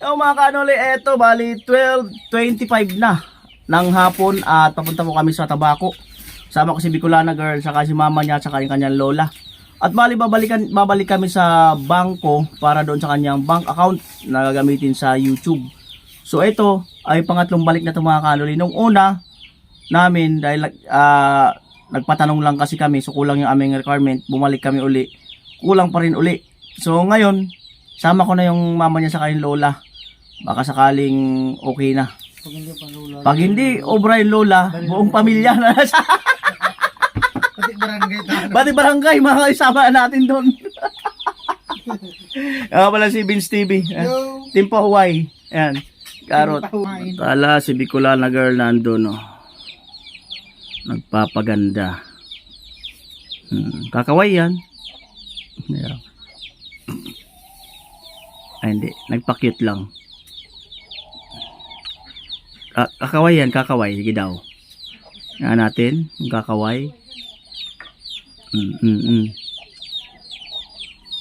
Yung mga kanoli, eto, bali 12.25 na ng hapon at papunta po kami sa Tabaco. Sama ko si Bicolana girl, saka si mama niya, saka yung kanyang lola. At bali babalikan, babalik kami sa bangko para doon sa kanyang bank account na gagamitin sa YouTube. So ito ay pangatlong balik na ito mga kanoli. Nung una namin, dahil ah, nagpatanong lang kasi kami, so kulang yung aming requirement, bumalik kami uli. Kulang pa rin uli. So ngayon, sama ko na yung mama niya sa kanyang lola. Baka sakaling okay na. Pag hindi pa lula. Pag hindi, obra yung lola, buong pamilya na nasa. Kasi barangay tayo. Bati barangay, mga isama natin doon. Ako pala si Vince TV. Yo! Timpo Hawaii. Ayan. Karot. Tala, si Bicolana girl nandun, no. Nagpapaganda. Hmm. Kakaway yan. Yeah. Ay, hindi. Nagpa-cute lang. Ka- kakaway yan, kakaway. Sige daw. Yan natin. Yung kakaway. Mm, mm, mm.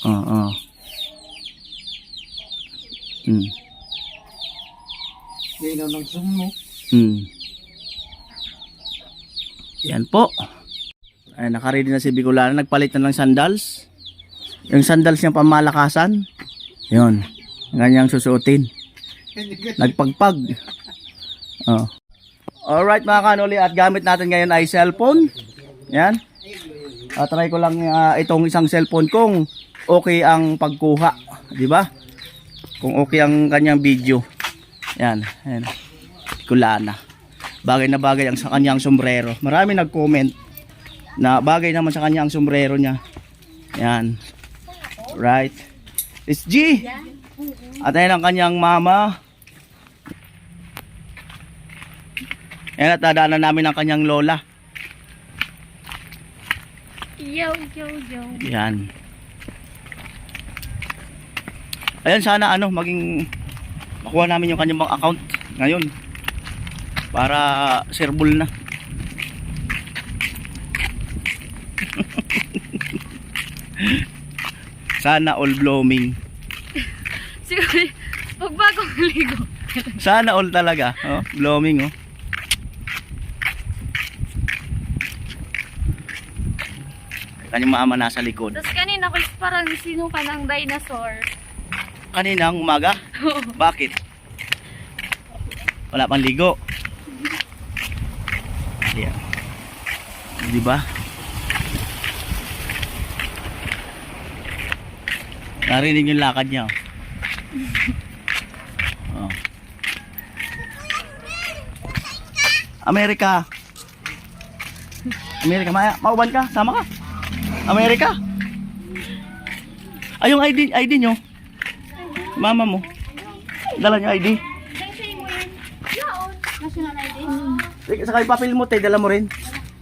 Oo, oo. Mm, Ginaw ng sumo. mm. Yan po. Ay, nakaready na si Bicolana. Nagpalit na ng sandals. Yung sandals niya pamalakasan. Yun. Ganyang susuotin. Nagpagpag. Oh. Alright mga kanoli at gamit natin ngayon ay cellphone. Yan. Uh, try ko lang ah, itong isang cellphone kung okay ang pagkuha. Di ba? Kung okay ang kanyang video. Yan. Yan. Kulana. Bagay na bagay ang sa kanyang sombrero. Marami nag-comment na bagay naman sa kanyang sombrero niya. Yan. Right. It's G. At ayan ang kanyang mama. Yan at dadaanan namin ang kanyang lola. Yo, yo, yo. Yan. Ayan sana ano maging makuha namin yung kanyang account ngayon para serbol na. sana all blooming. Siguro, pag bagong ligo. Sana all talaga. Oh, blooming oh. Kanyang mama nasa likod. Tapos kanina ko parang sino ka ng dinosaur. Kaninang umaga? Bakit? Wala pang ligo. Yan. Di ba? Narinig yung lakad niya. Oh. Oh. Amerika. Amerika, Maya, mauban ka? Sama ka? Amerika? Ay, yung ID, ID nyo. Mama mo. Dala niyo ID. National ID. Sige, Saka yung papel mo, te, dala mo rin.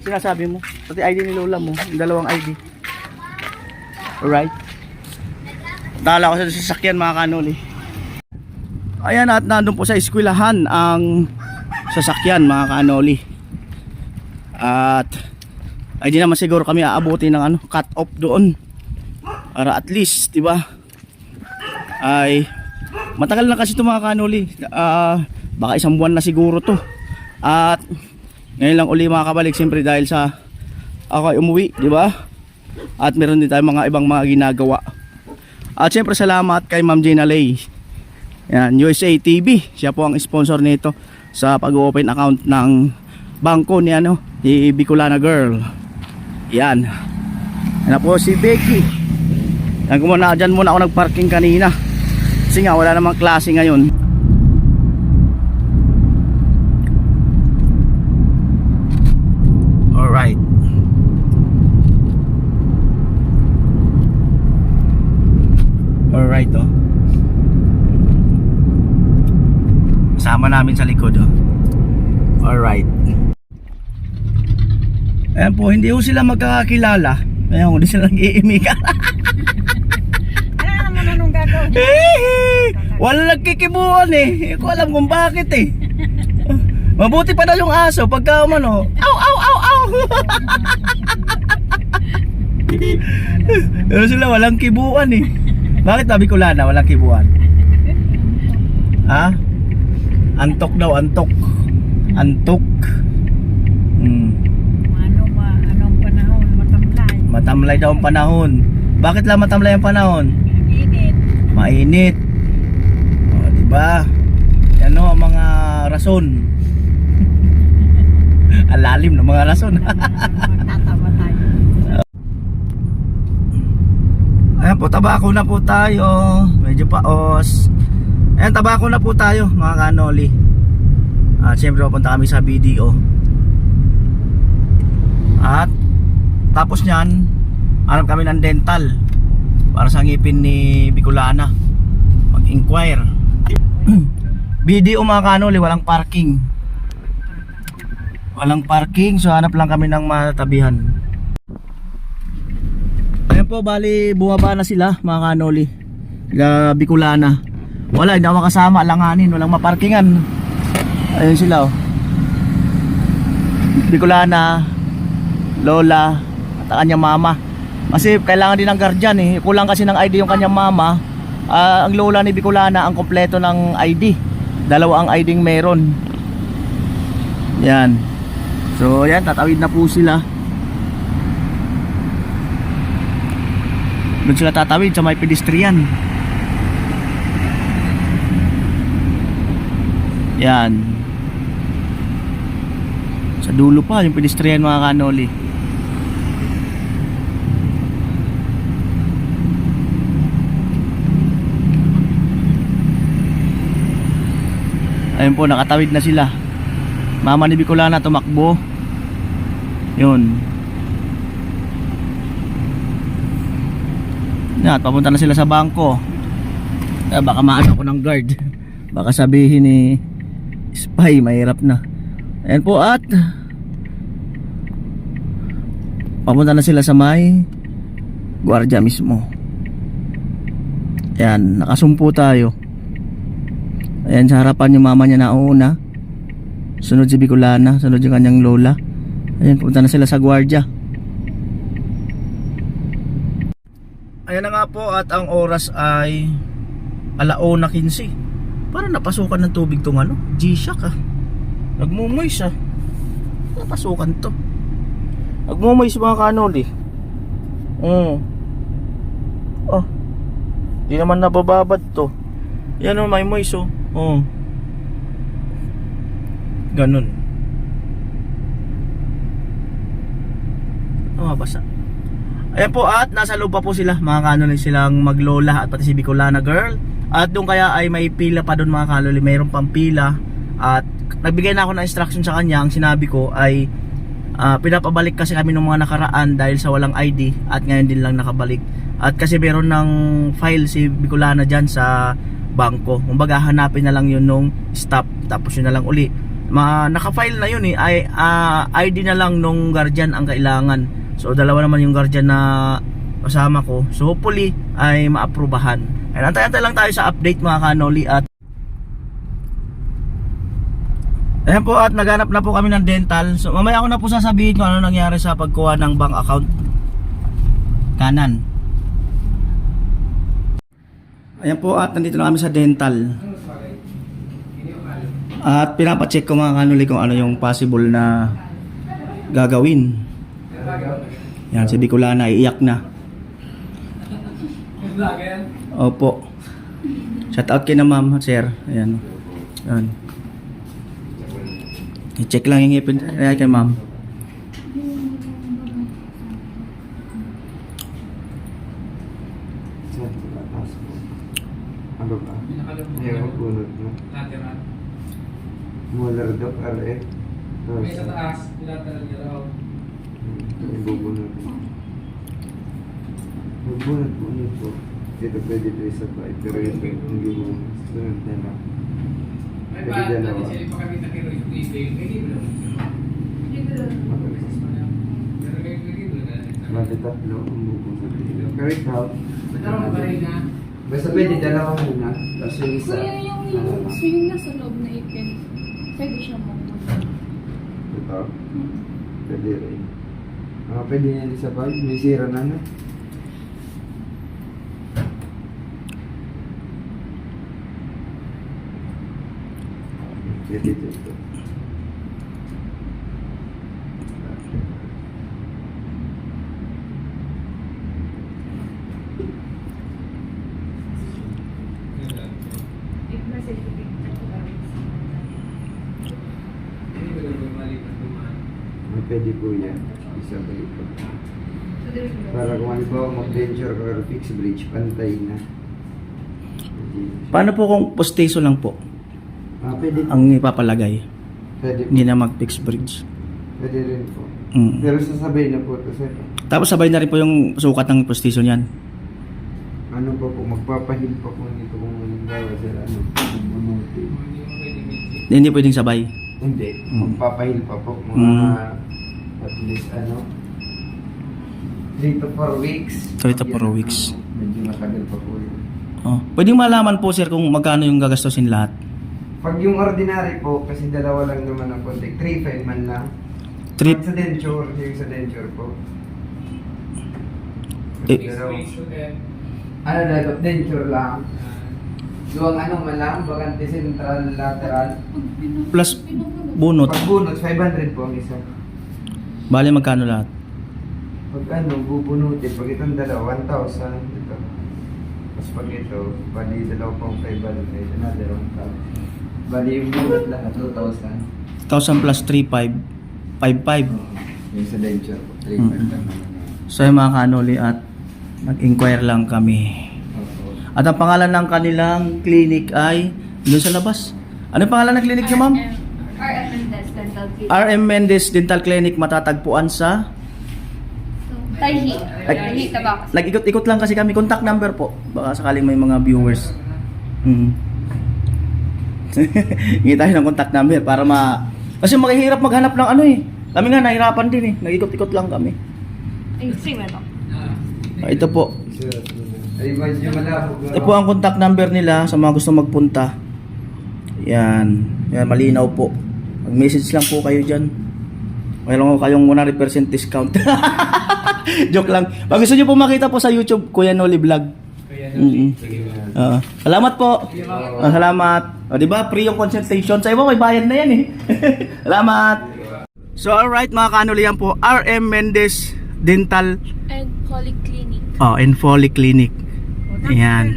Sinasabi mo. Pati ID ni Lola mo. Yung dalawang ID. Alright. Dala ko sa sasakyan mga kanoli. Ayan at nandun po sa eskwelahan ang sasakyan mga kanoli. At ay di naman siguro kami aabuti ng ano, cut off doon. Para at least, 'di ba? Ay matagal na kasi ito mga kanoli. Ah, baka isang buwan na siguro to. At ngayon lang uli makakabalik siyempre dahil sa ako ay umuwi, di ba? At meron din tayong mga ibang mga ginagawa. At siyempre salamat kay Ma'am Gina Lay. Yan, USA TV. Siya po ang sponsor nito sa pag-open account ng bangko ni ano, ni Bicolana Girl. Yan. Yan po si Becky. Yan ko muna, dyan muna ako nagparking kanina. Kasi nga wala namang klase ngayon. Alright. Alright oh. Kasama namin sa likod oh. Alright. Ayan po, hindi ko sila magkakakilala. Ayan, hindi sila nag-iimikan. Ano naman anong gagawin? Wala nagkikibuan eh. Hindi ko alam kung bakit eh. Mabuti pa daw yung aso pagka umano. Aw, aw, aw, aw. Pero sila walang kibuan eh. Bakit sabi ko lana walang kibuan? Ha? Antok daw, antok. Antok. Hmm. Ano ba? Anong panahon? Matamlay. Daw ang panahon. Bakit lang matamlay ang panahon? Init. Mainit. O, di ba? Yan o ang mga rason. ang lalim ng mga rason. Tatawa tayo. Ayan po, tabako na po tayo. Medyo paos. Ayan, tabako na po tayo, mga kanoli. At syempre, papunta kami sa BDO. At, tapos nyan, hanap kami ng dental. Para sa ngipin ni Bicolana. Mag-inquire. BDO mga kanoli, walang parking. Walang parking, so hanap lang kami ng matabihan. Ayan po, bali bumaba na sila mga kanoli. Sila Bicolana. Wala, hindi ako makasama, langanin, walang maparkingan. Ayun sila oh. Bicolana, Lola, kanyang mama. Kasi kailangan din ng guardian eh. Kulang kasi ng ID yung kanyang mama. Ah, ang Lola ni Bicolana, ang kompleto ng ID. Dalawa ang ID meron. Yan. So, yan, tatawid na po sila. Doon sila tatawid sa may pedestrian. Yan. Sa dulo pa yung pedestrian mga kanoli. Ayun po, nakatawid na sila. Mama ni Bicolana tumakbo. Yun. Yan, papunta na sila sa bangko. Eh, baka maano ko ng guard. Baka sabihin ni spy, mahirap na. Ayan po at papunta na sila sa may gwardiya mismo. Ayan, nakasumpo tayo. Ayan, sa harapan yung mama niya na una. Sunod si Bicolana, sunod yung kanyang lola. Ayan, pupunta na sila sa gwardiya. Ayan na nga po at ang oras ay alaona 15. Para napasukan ng tubig tong ano, G-Shock ah. Nagmumoys ah. Napasukan to. Nagmumoys mga kanoli. Mm. Oh. Di naman nabababad to. Yan oh, may moist oh. Oh. Ganun. Oh, basa. Ayan po at nasa loob pa po sila mga kanoli silang maglola at pati si Bicolana girl at doon kaya ay may pila pa doon mga kanoli mayroon pang pila at nagbigay na ako ng instruction sa kanya ang sinabi ko ay ah, pinapabalik kasi kami ng mga nakaraan dahil sa walang ID at ngayon din lang nakabalik at kasi meron ng file si Bicolana dyan sa bangko kumbaga hanapin na lang yun nung stop tapos yun na lang uli Ma, naka-file na yun eh ay, ah, ID na lang nung guardian ang kailangan So dalawa naman yung guardian na kasama ko. So hopefully ay maaprubahan. And antay-antay lang tayo sa update mga kanoli at Ayan po at naghanap na po kami ng dental. So mamaya ako na po sasabihin kung ano nangyari sa pagkuha ng bank account. Kanan. Ayan po at nandito na kami sa dental. At pinapacheck ko mga kanoli kung ano yung possible na gagawin. Yan, si Bicolana iiyak na. Opo. Shout out kay na ma'am, sir. Ayan. Ayan. I-check lang yung ngipin. Ayan kay ma'am. Ano ba? Ayaw mo bunot mo. Lateral. Molar daw, are. May sa taas, lateral niya raw. Ibubunot mo. Magbunot mo nito. Ito pwede ito isa pa. Pero ito hindi mo. Sunod na lang. May Pwede ba, dalawa. dati sila pa kami nakiro yung tubig. May libro. Mabilis. Pero may libro na. Bali tatlo ang bubunot dito. Pero ikaw, Magkaroon ba rin na? basta pwede dalawa muna. Tapos yung isa. Kuya, yung, ano yung, lang. so yung nasa loob na ipin, pwede siya mo. Ito. Pwede rin. Ah, pwede yan isa pa. May sira na na. Pwede dito. Hindi ko lang malipas dumaan. Ah, Pwede po yan. Isabay po. Para kung halimbawa fixed bridge, pantay na. Paano po kung postiso lang po Ah, pwede po. ang ipapalagay? Pwede po. Hindi na mag-fixed bridge. Pwede rin po. Mm. Pero sasabay na po ito, sir. Tapos sabay na rin po yung sukat ng postiso niyan. Ano pa po, magpapahil pa po nito kung halimbawa, sir, ano. Hindi minsan. Hindi pwedeng sabay. Hindi, Mm. magpapahil pa po. Mga, Mm. at least, ano, 3 to 4 weeks. Three to four Yan, weeks. medyo matagal pa po yun. Oh. Pwedeng malaman po sir kung magkano yung gagastusin lahat. Pag yung ordinary po, kasi dalawa lang naman ang contact, 3-5 man lang. Trip. Pag sa denture, yung sa denture po. Eh. Ano na, denture lang. Luwang ano man lang, bakante central lateral. Plus bunot. Pag bunot, 500 po ang isa. Bali magkano lahat? Pag ano, bubunutin, pag itong dalawa, 1,000. Ito. Tapos pag ito, bali dalawa pang 500, another 1,000. Bali yung bunot lahat, 2,000. 1,000 plus 3,500. 5,500. Yung sa denture po, 3,500 Mm. lang naman. So yung mga kanoli at nag-inquire lang kami. At ang pangalan ng kanilang clinic ay doon sa labas. Ano yung pangalan ng clinic niyo ma'am? RM Mendez Dental Clinic. RM Mendez Dental Clinic matatagpuan sa Taihi. Like- Taihi, Tabak. Nag-ikot-ikot lang kasi kami. Contact number po. Baka sakaling may mga viewers. Hmm. Hingi tayo ng contact number para ma... Kasi makihirap maghanap ng ano eh. Kami nga nahirapan din eh. Nag-ikot-ikot lang kami. Ay, sige ito. ah, ito po. Ito po ang contact number nila sa mga gusto magpunta. Yan. Yan, malinaw po. Mag-message lang po kayo dyan. Mayroon ko kayong 100% discount. Joke lang. Pag gusto nyo po makita po sa YouTube, Kuya Noli Vlog. Sige ba? Oo. salamat po. Ah, salamat. O, di ba? Free yung consultation. Sa iba, may bayad na yan eh. salamat. So, alright mga kanuli yan po. RM Mendez Dental And Polyclinic. oh, and Foley Clinic. O, Ayan.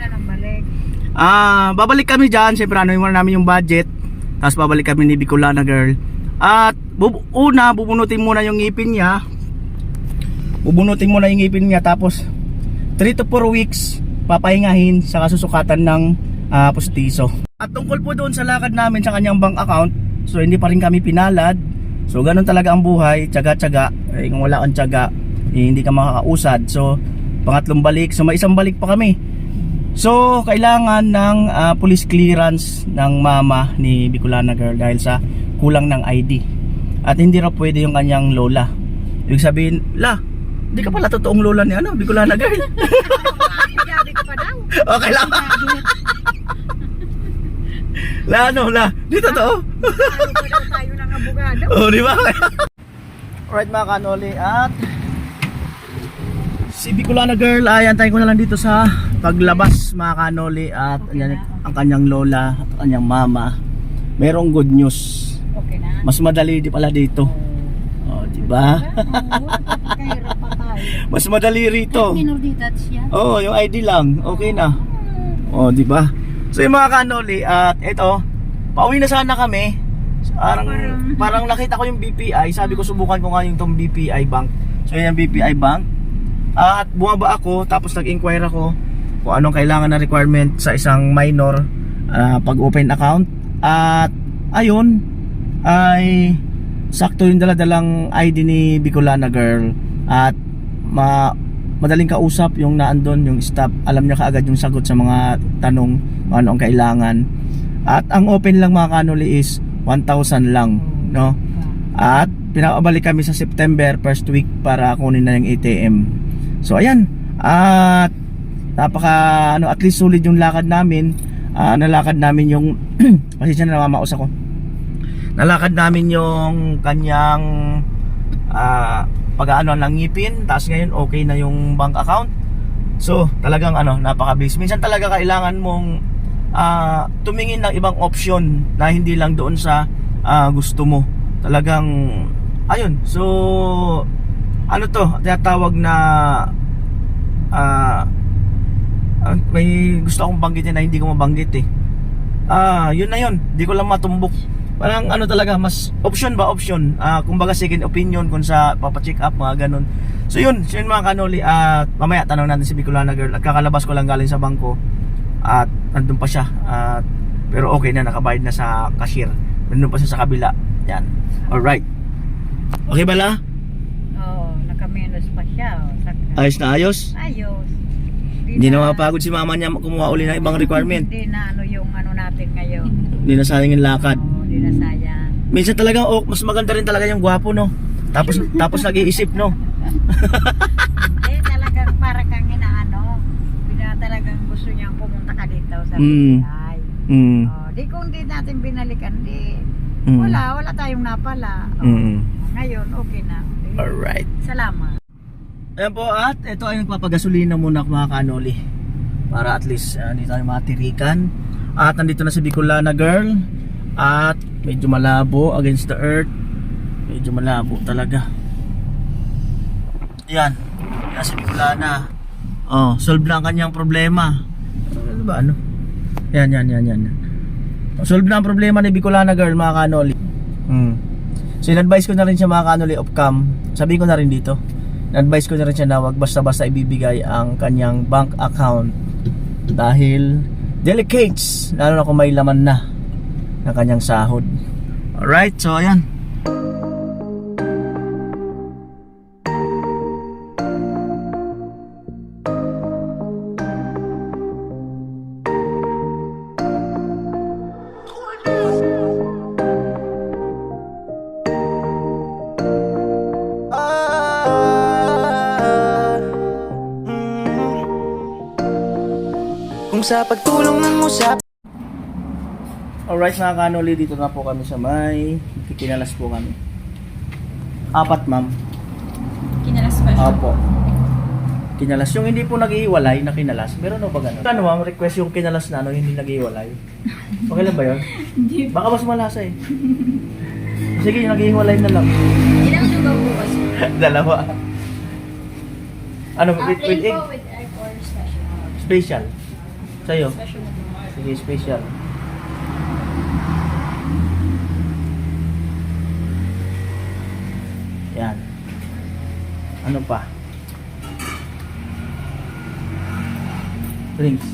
Ah, babalik kami diyan. Siyempre ano muna namin yung budget. Tapos babalik kami ni Bicolana girl. At bub- una bubunutin muna yung ngipin niya. Bubunutin muna yung ngipin niya tapos 3 to 4 weeks papahingahin sa kasusukatan ng ah, postiso. At tungkol po doon sa lakad namin sa kanyang bank account, so hindi pa rin kami pinalad. So ganun talaga ang buhay, tiyaga-tiyaga. Eh, kung wala kang tiyaga, eh, hindi ka makakausad. So pangatlong balik, so may isang balik pa kami. So, kailangan ng ah, police clearance ng mama ni Bicolana girl dahil sa kulang ng ID. At hindi raw pwede yung kanyang lola. Ibig sabihin, la, hindi ka pala totoong lola ni ano, Bicolana girl. Sabi ko pa daw. okay lang. la, ano, la, di totoo. Ano pa daw tayo ng abogado? Oh, di ba? Alright mga kanoli at si Bicolana girl ay antayin ko na lang dito sa paglabas mga kanoli at yan, ang kanyang lola at ang kanyang mama. Merong good news. Okay na. Mas madali di pala dito. Oh, di ba? Mas madali rito. Minor detach yan. Oh, yung ID lang. Okay na. Oh, di ba? So yung mga kanoli at ito, pauwi na sana kami. Parang, parang nakita ko yung BPI. Sabi ko subukan ko nga yung tong BPI bank. So yan yung BPI bank. At bumaba ako tapos nag-inquire ako kung anong kailangan na requirement sa isang minor ah, pag open account. At ayun ay sakto yung daladalang ID ni Bicolana girl at ma madaling kausap yung naandon yung staff. Alam niya kaagad yung sagot sa mga tanong ano ang kailangan. At ang open lang mga kanuli is 1,000 lang no? At pinabalik kami sa September first week para kunin na yung ATM so ayan. At napaka ano at least solid yung lakad namin. Ah, nalakad namin yung pasensya na namamaos ako. Nalakad namin yung kanyang ah pag-ano ng ngipin tapos ngayon okay na yung bank account so talagang ano napakabilis minsan talaga kailangan mong ah, tumingin ng ibang option na hindi lang doon sa ah, gusto mo. Talagang ayun. So ano to, tinatawag na ah, may gusto akong banggitin na hindi ko mabanggit eh. Ah, yun na yun. Hindi ko lang matumbok. Parang ano talaga, mas option ba option. Ah, kumbaga second opinion kung sa papa-check up mga ganun. So yun, so yun mga kanoli. At mamaya tanong natin si Bicolana girl. At kakalabas ko lang galing sa bangko. At nandun pa siya. At pero okay na nakabayad na sa cashier. Nandun pa siya sa kabila. Yan. Alright. Okay bala? Oo, nakamenos pa siya. Oh. Ayos na ayos? Ayos. Hindi na mapagod si mama niya kumuha uli ng ibang requirement. Hindi na ano yung ano natin ngayon. Hindi na sayang yung lakad. Hindi na sayang. Minsan talaga oh, mas maganda rin talaga yung gwapo no. Tapos tapos nag-iisip no. Eh, talagang para kang inaano. Bina talagang gusto niyang pumunta ka dito sa Mm. bahay. Mm. Oh, di kung di natin binalikan, di Mm. wala, wala tayong napala. Oh, Mm. Ngayon, okay na. Di, Alright. Salamat. Ayan po at ito ay nagpapagasolina muna mga kanoli. Para at least uh, hindi tayo matirikan. At nandito na si Bicolana girl. At medyo malabo against the earth. Medyo malabo talaga. Yan. Yan si Bicolana. Oh, solve na ang kanyang problema. Ano ba ano? Yan, yan, yan, yan. Solve na ang problema ni Bicolana girl mga kanoli. Hmm. So in-advise ko na rin siya mga kanoli of cam. Sabi ko na rin dito. In-advise ko na rin siya na wag basta-basta ibibigay ang kanyang bank account dahil delicates lalo na kung may laman na ng kanyang sahod. Alright, so ayan. Kung sa pagtulong ng usap Alright mga kanoli, dito na po kami sa may kikinalas po kami. Apat ma'am. Kinalas pa siya. Opo. Kinalas. Yung hindi po nag-iiwalay na kinalas. Meron o ba ganun? Ano ma'am, request yung kinalas na ano, hindi nag-iiwalay. Okay lang ba yun? Hindi. Baka mas malasa eh. Sige, nag-iiwalay na lang. Ilang lugaw bukas? Dalawa. Ano, Ah, with, with egg? po with egg or special? Special. Sa'yo? Special. Sige, special. Yan. Ano pa? Drinks.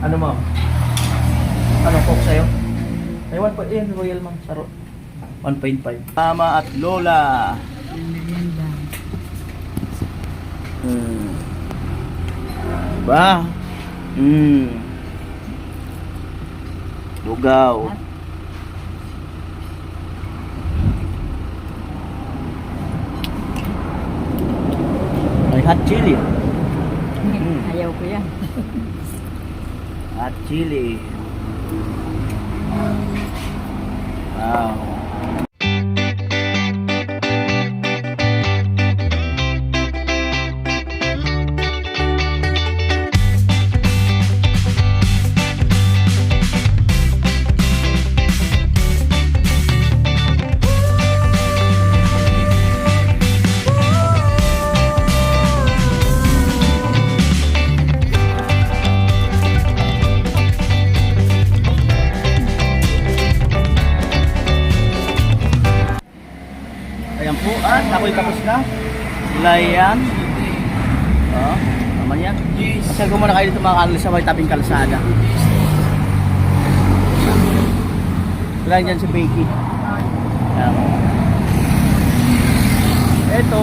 Ano ma'am? Ano coke sa'yo? May 1 point, Royal ma'am, saro. 1.5. Mama at Lola. Hmm. Ba? Hmm. Lugaw. May hot chili. Mm. Ayaw ko yan. Hot chili. Wow. Layan. Oh, naman yan. Pasal ko muna kayo dito mga kanila sa may tabing kalsada. Wala dyan si Becky. Ayan. Ito,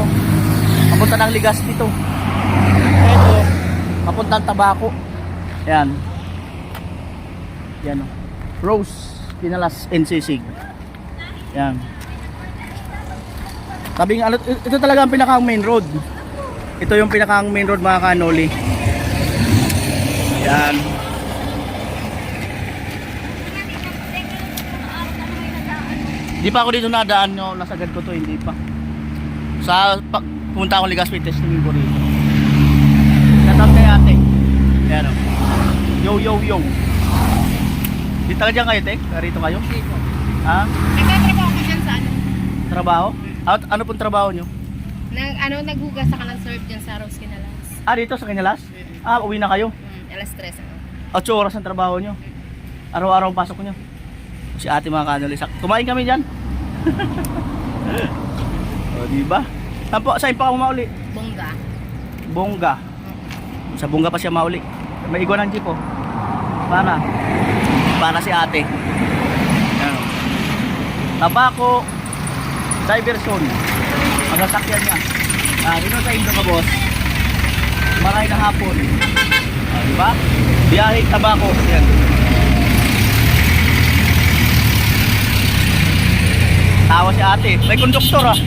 papunta ng ligas dito. Ito, papunta ng tabako. Yan. Yan. oh. Rose, Pinalas, NCC. Yan. Tabing ano, ito talaga ang pinaka main road. Ito yung pinaka main road mga kanoli. Yan. Hindi pa ako dito nadaan no, nasagad ko to, hindi pa. Sa pag pumunta akong Ligas may testing ko rito. Out kay ate. Yan o. Yo, yo, yo. Dito ka dyan kayo, Tek? Rito kayo? Ha? Nagtatrabaho ko dyan sa ano, Trabaho? At ano pong trabaho nyo? nag, ano, naghugas sa kanan serve dyan sa Rose Kinalas. Ah, dito sa Kinalas? Ah, uwi na kayo. Mm, alas 3 ano. 8 oras ang trabaho nyo. Araw-araw ang pasok nyo. Si ate mga kanuli. sak- Kumain kami dyan. o, diba? Saan po? Saan pa ako mauli? Bongga. Bongga. Sa Bongga pa siya mauli. May iguan ng jeep oh. Para. Para si ate. Yan. oh. Tabako. Diverson. Ang sasakyan niya. Ah, dito sa Indo ka boss. Maray na hapon. Ah, di ba? Biyahe tabako. Yan. Tawa si ate. May konduktor ah.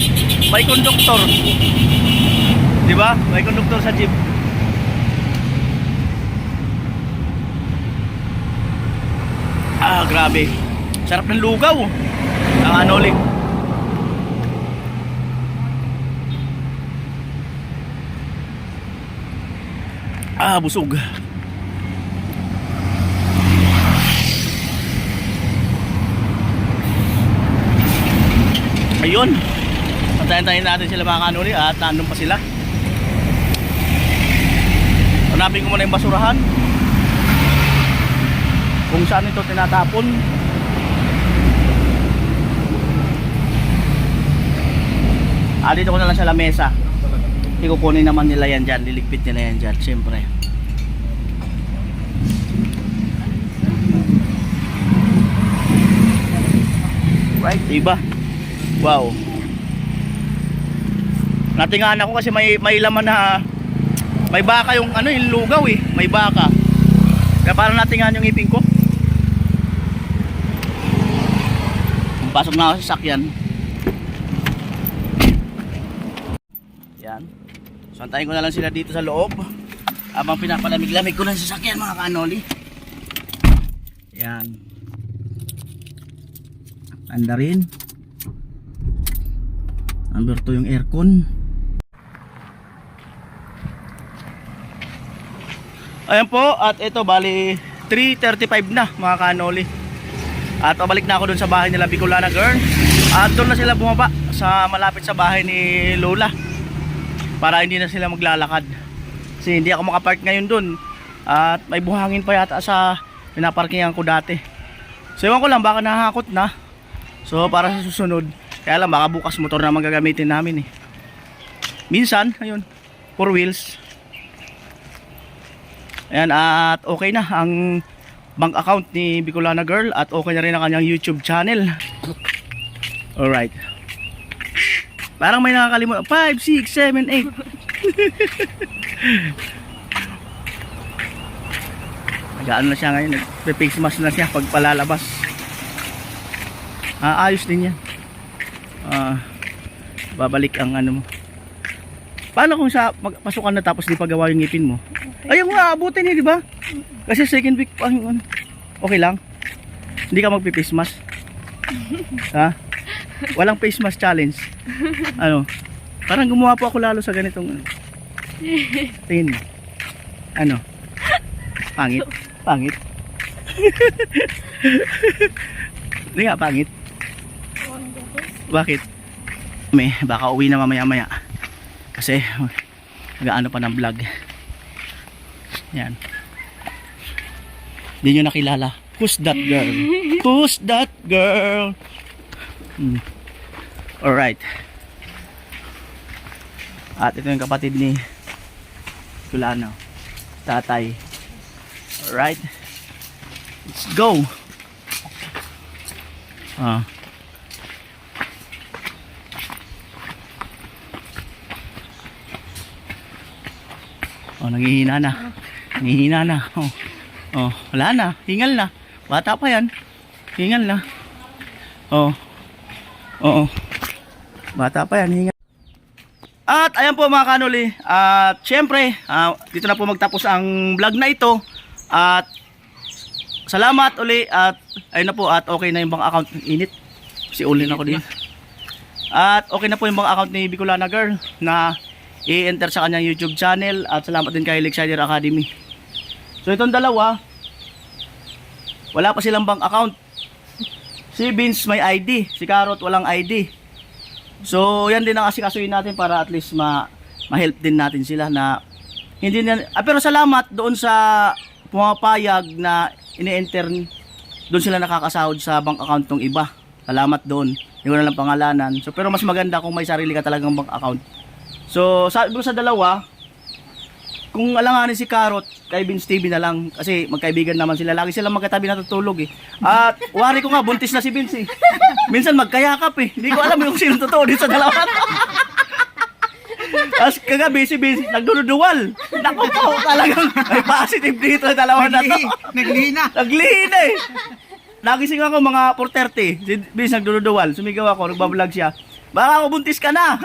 May konduktor. Di ba? May konduktor sa jeep. Ah, grabe. Sarap ng lugaw. Ang ano. Ah, busog. Ayun. Antayin-tayin natin sila mga kanuli at nandun pa sila. Hanapin ko muna yung basurahan. Kung saan ito tinatapon. Ah, dito ko na lang sa lamesa. Ikukunin naman nila yan dyan. Liligpit nila yan dyan, siyempre. Right, diba? Wow. Natingaan ako kasi may may laman na may baka yung ano yung lugaw eh, may baka. Kaya parang natingaan yung ipin ko. Pasok na ako sa sakyan. Yan. So antayin ko na lang sila dito sa loob. Habang pinapalamig-lamig ko lang sa sakyan mga kanoli. Yan. Anda rin. Number 2 yung aircon. Ayan po, at ito bali 3.35 na mga kanoli. At pabalik na ako dun sa bahay nila Bicolana Girl. At doon na sila bumaba sa malapit sa bahay ni Lola. Para hindi na sila maglalakad. Kasi hindi ako makapark ngayon dun. At may buhangin pa yata sa pinaparkingan ko dati. So ewan ko lang baka nahakot na. So para sa susunod, kaya lang baka bukas motor na magagamitin namin eh. Minsan, ayun, four wheels. Ayan, at okay na ang bank account ni Bicolana Girl at okay na rin ang kanyang YouTube channel. Alright. Parang may nakakalimutan. 5, 6, 7, 8. Nag-ano na siya ngayon. Nagpe-face mask na siya pag palalabas. Ah, ayos din yan. Ah, babalik ang ano mo. Paano kung sa magpasukan na tapos di pagawa yung ngipin mo? Ayun nga, abutin eh, di ba? Kasi second week pa yung ano. Okay lang? Hindi ka magpi-face mask? ha? Walang face mask challenge. Ano? Parang gumawa po ako lalo sa ganitong ano. Tingin mo. Ano? Pangit? Pangit? Hindi nga, pangit. Bakit? May, baka uwi na mamaya maya. Kasi, nag-ano pa ng vlog. Yan. Hindi nyo nakilala. Who's that girl? Who's that girl? Hmm. Alright. At ito yung kapatid ni Kulano. Tatay. Alright. Let's go. Ah. Oh, nangihina na. Nangihina na. Oh. Oh, wala na. Hingal na. Bata pa yan. Hingal na. Oh. Oo. Bata pa yan. Hingal. At ayan po mga kanuli. At syempre, ah, dito na po magtapos ang vlog na ito. At salamat uli. At ayun na po. At okay na yung bang account. Init. Si Uli na ako din. At okay na po yung bang account ni Bicolana Girl na i-enter sa kanyang YouTube channel at salamat din kay Lakesider Academy. So So itong dalawa, wala pa silang bank account. Si Vince may ID, si Carrot walang ID. So yan din ang asikasuhin natin para at least ma ma-help din natin sila na hindi na ah, pero salamat doon sa pumapayag na ini-enter doon sila nakakasahod sa bank account ng iba. Salamat doon. Hindi ko na lang pangalanan. So pero mas maganda kung may sarili ka talagang bank account. So ko sa dalawa, kung alanganin si Carrot, kay Vince TV na lang. Kasi magkaibigan naman sila. Lagi silang magkatabi natutulog eh. At wari ko nga, buntis na si Vince eh. Minsan magkayakap eh. Hindi ko alam yung sino totoo dito sa dalawa. Tapos kagabi si Vince, nagdududuwal. Naku po, talagang may positive dito sa dalawa na to. Naglihina. Naglihina eh. Nagising ako mga 4.30. Si Vince nagdududuwal. Sumigaw ako, nagbablog siya. Baka ako buntis ka na.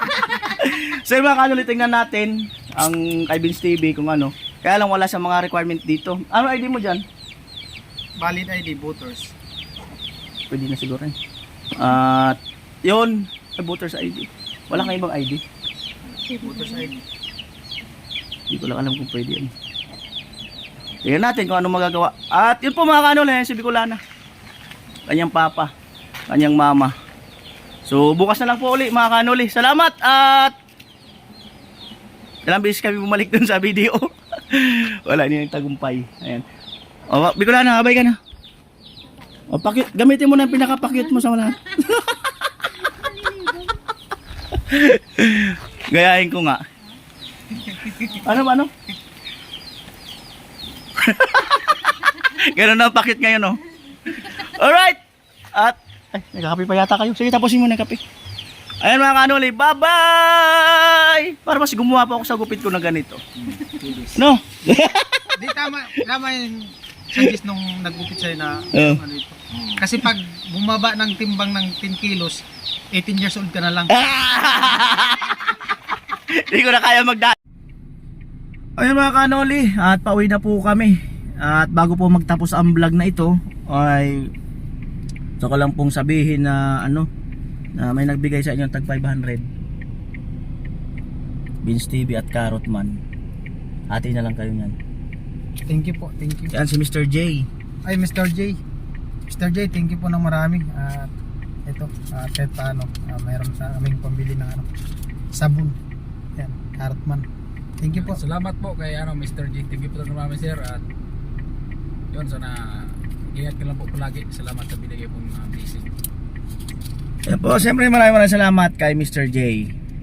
so yung mga kanuli, tingnan natin ang kay Vince TV kung ano. Kaya lang wala sa mga requirement dito. Ano ID mo dyan? Valid ID, voters. Pwede na siguro eh. At yun, voters ID. Wala kang ibang ID. Voters ID. Hindi ko lang alam kung pwede yan. Tingnan natin kung ano magagawa. At yun po mga kanuli, si Bicolana. Kanyang papa, kanyang mama. So bukas na lang po uli mga kanuli. Salamat at ilang beses kami bumalik dun sa video. Wala, hindi nagtagumpay. Ayan. O, Bicolana, abay ka na. O, pakit, gamitin mo na yung pinaka-pakit mo sa lahat. Gayahin ko nga. Ano ba, ano? Ganun na ang pakit ngayon, oh. Alright! At, ay, nagkakape pa yata kayo. Sige, tapusin mo na yung kape. Ayan mga kanuli, bye-bye! Para mas gumawa pa ako sa gupit ko na ganito. No? Di tama, tama yung suggest nung nagupit sa'yo na Oo. ano ito. Kasi pag bumaba ng timbang ng 10 kilos, 18 years old ka na lang. Hindi ko na kaya magda. Ayun mga kanoli, at pauwi na po kami. At bago po magtapos ang vlog na ito, ay so ko lang pong sabihin na ano, na may nagbigay sa inyo tag 500. Beans TV at Carrot Man. Ati na lang kayo niyan. Thank you po, thank you. Yan si Mr. J. Ay, Mr. J. Mr. J, thank you po ng marami. At ito, uh, kahit paano, ah, mayroon sa aming pambili ng ano, sabon. Yan, Cartman. Thank you po. Salamat po kay ano Mr. J. Thank you po ng marami sir at yun sana ingat ka lang po palagi. Salamat sa binigay pong uh, blessing. Yan po, siyempre maraming maraming salamat kay Mr. J.